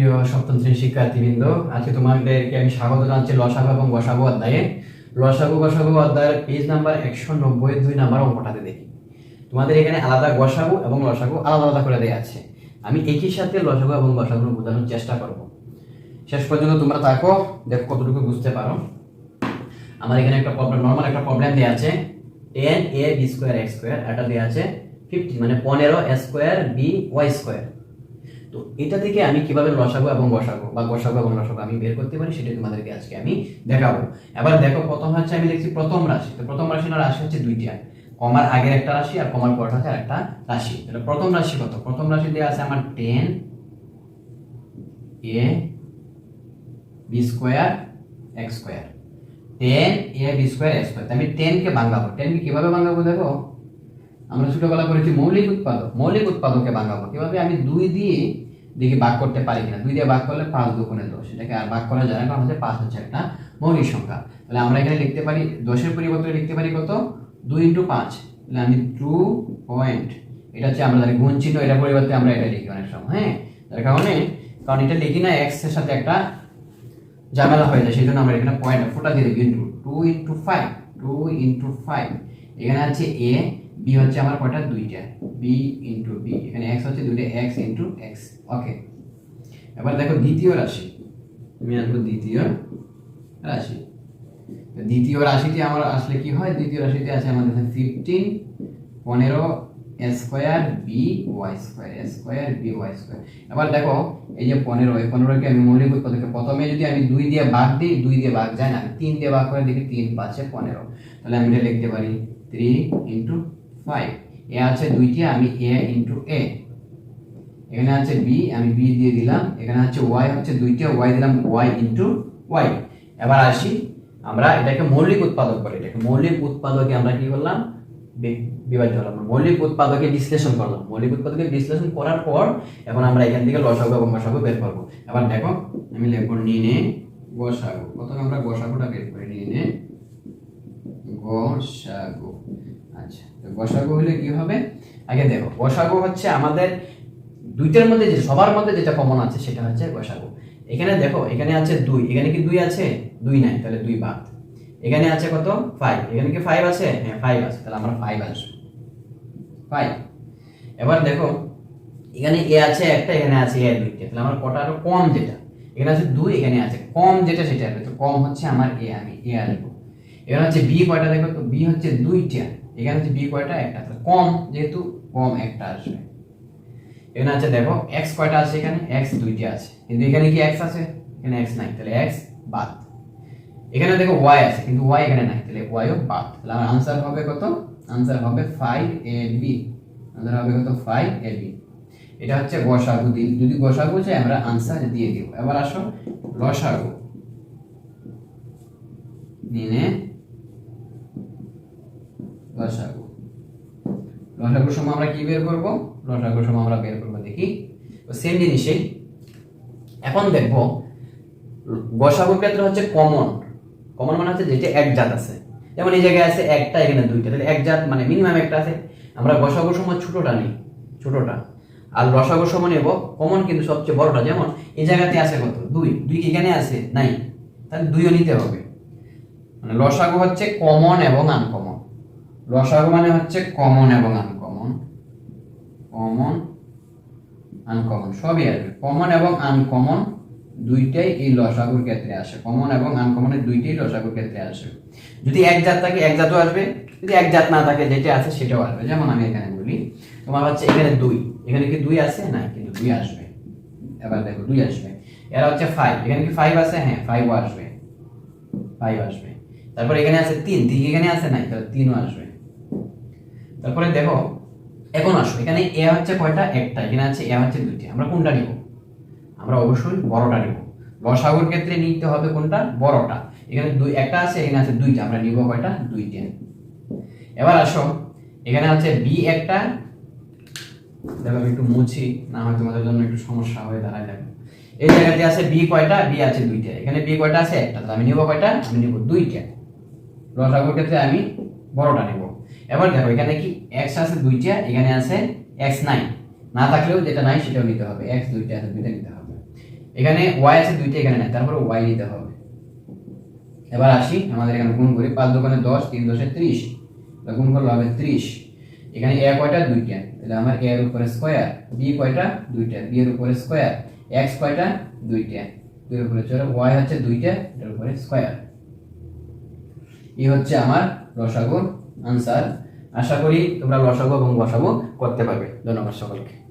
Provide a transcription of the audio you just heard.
প্রিয় সপ্তম শ্রেণির শিক্ষার্থীবৃন্দ, আজকে তোমাদেরকে আমি স্বাগত জানাচ্ছি লসাগু এবং গসাগু অধ্যায়ে। লসাগু গসাগু অধ্যায়ের পেজ নাম্বার একশো নব্বই দুই নাম্বার অঙ্কটাতে দেখি। তোমাদের এখানে আলাদা গসাগু এবং লসাগু আলাদা আলাদা করে দেওয়া আছে। আমি একই সাথে লসাগু এবং গসাগু বোঝানোর চেষ্টা করব। শেষ পর্যন্ত তোমরা থাকো, দেখো কতটুকু বুঝতে পারো। আমার এখানে একটা প্রবলেম নর্মাল একটা প্রবলেম দেওয়া আছে। Ten a b square x square এটা দেওয়া আছে ফিফটি মানে পনেরো স্কোয়ার বি ওয়াই স্কোয়ার তো এটা থেকে আমি কীভাবে লসাগু এবং গসাগু বা গসাগু এবং লসাগু আমি বের করতে পারি সেটা তোমাদেরকে আজকে আমি দেখাবো। এবার দেখো প্রথম হচ্ছে আমি লিখছি প্রথম রাশি। তো প্রথম রাশি না, রাশি হচ্ছে দুইটা কমার আগের একটা রাশি আর কমার পর হচ্ছে একটা রাশি। তাহলে প্রথম রাশি কত? প্রথম রাশি দেওয়া আছে আমার ten a b square x square ten a b square x square আমি টেনকে ভাঙাবো। টেনকে কীভাবে ভাঙাবো দেখো? আমরা ছোটবেলা করেছি মৌলিক উৎপাদক। মৌলিক উৎপাদককে ভাঙাবো। কীভাবে? আমি দুই দিয়ে দেখি ভাগ করতে পারি কিনা। দুই দিয়ে ভাগ করলে পাঁচ দুগুণে দশ। এটাকে আর ভাগ করা যায় না হচ্ছে পাঁচ হচ্ছে একটা মৌলিক সংখ্যা। তাহলে আমরা এখানে লিখতে পারি, দশের পরিবর্তে লিখতে পারি কত? দুই ইন্টু পাঁচ। তাহলে আমি টু পয়েন্ট, এটা হচ্ছে আমরা গুণ চিহ্ন এটা পরিবর্তে আমরা এটা লিখি অনেক সময় হ্যাঁ? তার কারণে, কারণ এটা লিখি না এক্সের সাথে একটা ঝামেলা হয়ে যায় সেই জন্য আমরা এখানে পয়েন্ট ফোটা দিয়ে দিই into two into five two into five এখানে আছে এ বি হচ্ছে আমার কয়টা দুইটা। বি ইন্টু বি এখানে এক্স হচ্ছে দুইটা এক্স ইন্টু এক্স ওকে এবার দেখো দ্বিতীয় রাশি। আমি আসব দ্বিতীয় রাশি। দ্বিতীয় রাশিতে আমার আসলে কি হয়? দ্বিতীয় রাশিতে আছে আমাদের ফিফটিন পনেরো square b y square square b y square এবার দেখো, এই যে পনেরো, এই পনেরোকে আমি মৌলিক উৎপাদকে প্রথমে যদি আমি দুই দিয়ে ভাগ দিই, দুই দিয়ে ভাগ যায় না। তিন দিয়ে ভাগ করে দেখি তিন পাঁচে পনেরো। তাহলে আমি এটা লিখতে পারি থ্রি ইন্টু ফাইভ এ আছে দুইটি, আমি এ ইন্টু এ এখানে আছে বি আমি বি দিয়ে দিলাম। এখানে হচ্ছে ওয়াই হচ্ছে দুইটা ওয়াই দিলাম ওয়াই ওয়াই এবার আসি, আমরা এটাকে মৌলিক উৎপাদক এটাকে মৌলিক উৎপাদকে আমরা কি করলাম? বিভাজ্য হলাম মৌলিক উৎপাদকে বিশ্লেষণ করলাম। মৌলিক উৎপাদকে বিশ্লেষণ করার পর এখন আমরা এখান থেকে লসাগু এবং বের করব। এবার দেখো, আমি লিখব নিনে গসাগু। প্রথমে আমরা গসাগুটা বের করি। নিনে গসাগু। আচ্ছা গসাগু হলে কি হবে? আগে দেখো হচ্ছে আমাদের দুইটার মধ্যে যে, সবার মধ্যে যেটা কমন আছে, সেটা হচ্ছে এখানে দেখো, এখানে আছে দুই। এখানে কি দুই আছে? দুই নাই, তাহলে দুই বাদ। এখানে আছে কত? ফাইভ এখানে কি ফাইভ আছে? হ্যাঁ ফাইভ আছে, তাহলে আমরা ফাইভ ফাইভ এবার দেখো, এখানে এ আছে একটা, এখানে আছে এ দুইটা। তাহলে আমার কটা আরও কম যেটা? এখানে আছে দুই, এখানে আছে কম যেটা, সেটা তো কম হচ্ছে আমার এ আমি এ আসব এখানে হচ্ছে বি কয়টা দেখো? তো বি হচ্ছে দুইটা। এখানে হচ্ছে বি কয়টা? একটা কম, যেহেতু কম একটা আসবে। এখানে আছে দেখো এক্স কয়টা আছে এখানে? এক্স দুইটা আছে। কিন্তু এখানে কি এক্স আছে? এখানে এক্স নাই। তাহলে এক্স বাদ। এখানে দেখো ওয়াই আছে, কিন্তু ওয়াই এখানে নাই। তাহলে ওয়াইও বাদ। তাহলে আমার আনসার হবে কত? আনসার হবে ফাইভ এ বি আনসার হবে কত? ফাইভ এ বি এটা হচ্ছে গসাগু দিই যদি গসাগু চাই, আমরা আনসার দিয়ে দিব। এবার আসো লসাগু নিনে লসাগু লসাগুর সময় আমরা কি বের করব? লসাগুর সময় আমরা বের করব, দেখি। তো সেম জিনিসেই। এখন দেখব গসাগুর ক্ষেত্রে হচ্ছে কমন কমন মানে হচ্ছে যেটা এক জাত আছে। যেমন এই জায়গায় আছে একটা, এখানে দুইটা। তাহলে এক জাত মানে মিনিমাম একটা আছে। আমরা গসাগুর সময় ছোটটা নিই, ছোটটা। আর লসাগুর সময় নেব কমন কিন্তু সবচেয়ে বড়টা। যেমন এই জায়গাতে আছে কত? দুই। দুই কি এখানে আছে? নাই। তাহলে দুইও নিতে হবে। মানে লসাগু হচ্ছে কমন এবং আনকমন লসাগু মানে হচ্ছে কমন এবং আনকমন কমন আনকমন সবই আসবে। কমন এবং আনকমন দুইটাই এই লসাগুর ক্ষেত্রে আসে। কমন এবং আনকমনের দুইটাই লসাগুর ক্ষেত্রে আসে। যদি এক জাত থাকে, এক জাতও আসবে। যদি এক জাত না থাকে, যেটা আছে সেটাও আসবে। যেমন আমি এখানে বলি, তোমার হচ্ছে এখানে দুই। এখানে কি দুই আছে? না, কিন্তু দুই আসবে। এবার দেখো, দুই আসবে। এরা হচ্ছে ফাইভ এখানে কি ফাইভ আছে? হ্যাঁ ফাইভও আসবে। ফাইভ আসবে। তারপর এখানে আছে তিন। তিন এখানে আছে? নাই, তাহলে তিনও আসবে। তারপরে দেখো, এখন আসো, এখানে এ হচ্ছে কয়টা? একটা, এখানে আছে এ হচ্ছে দুইটা, আমরা কোনটা নিব? আমরা অবশ্যই বড়টা নিব। লসাগুর ক্ষেত্রে নিতে হবে কোনটা? বড়টা। এখানে দুই, একটা আছে, এখানে আছে দুইটা, আমরা নিব কয়টা? দুইটা। এবার আসো, এখানে আছে বি একটা। দেখো, আমি একটু মুছি, না হয় তোমাদের জন্য একটু সমস্যা হয়ে দাঁড়ায় দেখো। এই জায়গাতে আছে বি কয়টা? বি আছে দুইটা। এখানে বি কয়টা আছে? একটা। আমি নিব কয়টা? আমি নিব দুইটা। লসাগুর ক্ষেত্রে আমি বড়টা নিব। এবার দেখো, এখানে কি এক্স আছে দুইটা, এখানে আছে এক্স নাই না থাকলেও যেটা নাই সেটাও নিতে হবে। এক্স দুইটা আছে, দুইটা নিতে হবে। এখানে ওয়াই আছে, দুইটা এখানে নাই, তারপরে ওয়াই নিতে হবে। এবার আসি, আমাদের এখানে গুণ করি, পাঁচ দোকানে দশ, তিন দশে ত্রিশ। গুণ করলে হবে ত্রিশ। এখানে এ কয়টা? দুইটা। তাহলে আমার এ এর উপরে স্কোয়ার বি কয়টা? দুইটা। বি এর উপরে স্কোয়ার এক্স কয়টা? দুইটা। দুইয়ের উপরে চলে ওয়াই হচ্ছে দুইটা, এটার উপরে স্কোয়ার এই হচ্ছে আমার লসাগুর আনসার আশা করি তোমরা লসাগু এবং বসাগু করতে পারবে। ধন্যবাদ সকলকে।